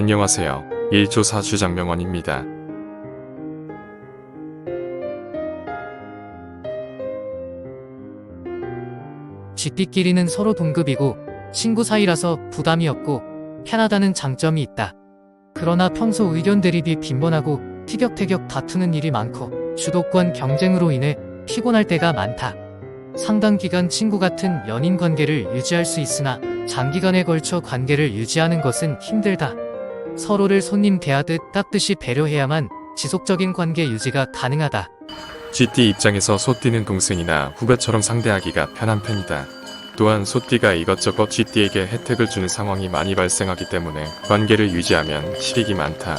안녕하세요. 1조 4주 장명원입니다. 쥐띠끼리는 서로 동급이고 친구 사이라서 부담이 없고 편하다는 장점이 있다. 그러나 평소 의견 대립이 빈번하고 티격태격 다투는 일이 많고 주도권 경쟁으로 인해 피곤할 때가 많다. 상당 기간 친구 같은 연인 관계를 유지할 수 있으나 장기간에 걸쳐 관계를 유지하는 것은 힘들다. 서로를 손님 대하듯 깍듯이 배려해야만 지속적인 관계 유지가 가능하다. GT 입장에서 소띠는 동생이나 후배처럼 상대하기가 편한 편이다. 또한 소띠가 이것저것 GT에게 혜택을 주는 상황이 많이 발생하기 때문에 관계를 유지하면 실익이 많다.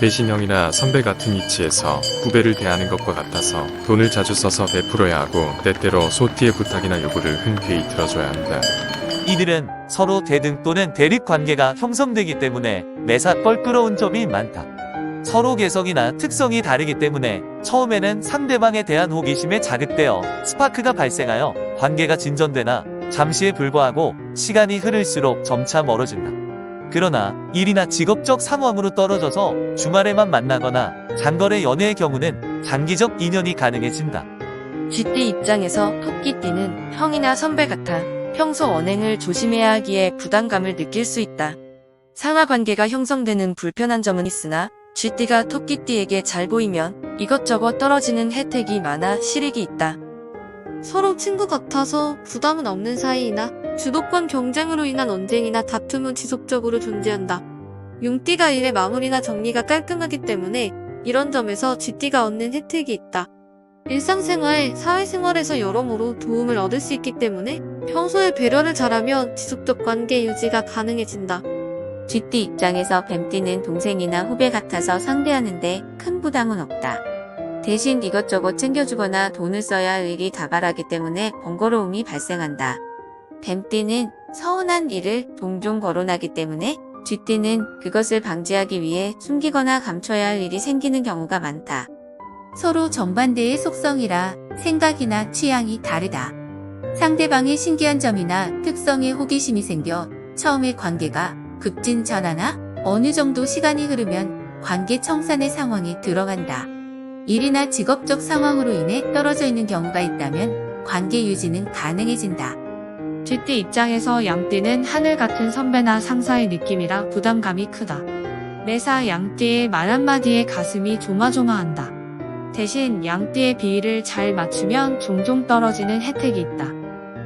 대신 형이나 선배 같은 위치에서 후배를 대하는 것과 같아서 돈을 자주 써서 베풀어야 하고 때때로 소띠의 부탁이나 요구를 흔쾌히 들어줘야 한다. 이들은 서로 대등 또는 대립 관계가 형성되기 때문에 매사 껄끄러운 점이 많다. 서로 개성이나 특성이 다르기 때문에 처음에는 상대방에 대한 호기심에 자극되어 스파크가 발생하여 관계가 진전되나 잠시에 불과하고 시간이 흐를수록 점차 멀어진다. 그러나 일이나 직업적 상황으로 떨어져서 주말에만 만나거나 장거래 연애의 경우는 장기적 인연이 가능해진다. 쥐띠 입장에서 토끼띠는 형이나 선배 같아 평소 언행을 조심해야 하기에 부담감을 느낄 수 있다. 상하 관계가 형성되는 불편한 점은 있으나 쥐띠가 토끼띠에게 잘 보이면 이것저것 떨어지는 혜택이 많아 실익이 있다. 서로 친구 같아서 부담은 없는 사이이나 주도권 경쟁으로 인한 언쟁이나 다툼은 지속적으로 존재한다. 융띠가 일의 마무리나 정리가 깔끔하기 때문에 이런 점에서 쥐띠가 얻는 혜택이 있다. 일상생활, 사회생활에서 여러모로 도움을 얻을 수 있기 때문에 평소에 배려를 잘하면 지속적 관계 유지가 가능해진다. 쥐띠 입장에서 뱀띠는 동생이나 후배 같아서 상대하는데 큰 부담은 없다. 대신 이것저것 챙겨주거나 돈을 써야 할 일이 다발하기 때문에 번거로움이 발생한다. 뱀띠는 서운한 일을 종종 거론하기 때문에 쥐띠는 그것을 방지하기 위해 숨기거나 감춰야 할 일이 생기는 경우가 많다. 서로 정반대의 속성이라 생각이나 취향이 다르다. 상대방의 신기한 점이나 특성에 호기심이 생겨 처음에 관계가 급진 전하나 어느 정도 시간이 흐르면 관계 청산의 상황에 들어간다. 일이나 직업적 상황으로 인해 떨어져 있는 경우가 있다면 관계 유지는 가능해진다. 쥐띠 입장에서 양띠는 하늘 같은 선배나 상사의 느낌이라 부담감이 크다. 매사 양띠의 말 한마디에 가슴이 조마조마한다. 대신 양띠의 비위를 잘 맞추면 종종 떨어지는 혜택이 있다.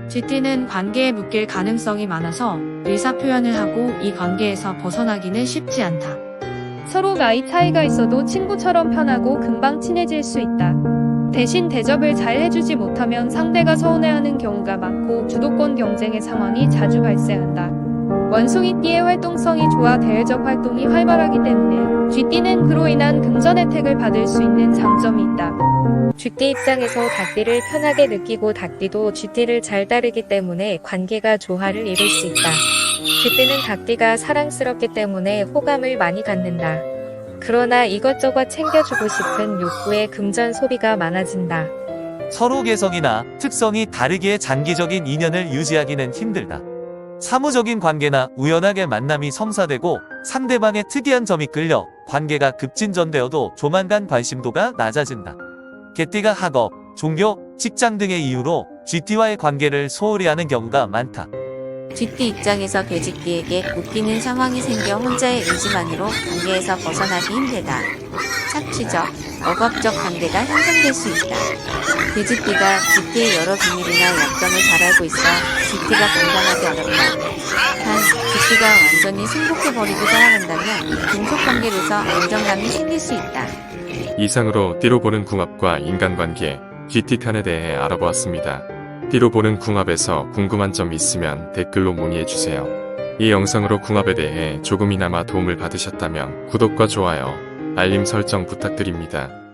쥐띠는 관계에 묶일 가능성이 많아서 의사표현을 하고 이 관계에서 벗어나기는 쉽지 않다. 서로 나이 차이가 있어도 친구처럼 편하고 금방 친해질 수 있다. 대신 대접을 잘 해주지 못하면 상대가 서운해하는 경우가 많고 주도권 경쟁의 상황이 자주 발생한다. 원숭이띠의 활동성이 좋아 대외적 활동이 활발하기 때문에 쥐띠는 그로 인한 금전 혜택을 받을 수 있는 장점이 있다. 쥐띠 입장에서 닭띠를 편하게 느끼고 닭띠도 쥐띠를 잘 따르기 때문에 관계가 조화를 이룰 수 있다. 쥐띠는 닭띠가 사랑스럽기 때문에 호감을 많이 갖는다. 그러나 이것저것 챙겨주고 싶은 욕구에 금전 소비가 많아진다. 서로 개성이나 특성이 다르기에 장기적인 인연을 유지하기는 힘들다. 사무적인 관계나 우연하게 만남이 성사되고 상대방의 특이한 점이 끌려 관계가 급진전되어도 조만간 관심도가 낮아진다. 개띠가 학업, 종교, 직장 등의 이유로 GT와의 관계를 소홀히 하는 경우가 많다. 쥐띠 입장에서 돼지띠에게 웃기는 상황이 생겨 혼자의 의지만으로 관계에서 벗어나기 힘들다. 착취적, 억압적 관계가 형성될 수 있다. 돼지띠가 쥐띠의 여러 비밀이나 약점을 잘 알고 있어 쥐띠가 공감하기 어렵다. 단, 쥐띠가 완전히 승복해버리고 살아간다면 동속관계로서 안정감이 생길 수 있다. 이상으로 띠로 보는 궁합과 인간관계, 편에 대해 알아보았습니다. 띠로 보는 궁합에서 궁금한 점 있으면 댓글로 문의해주세요. 이 영상으로 궁합에 대해 조금이나마 도움을 받으셨다면 구독과 좋아요, 알림 설정 부탁드립니다.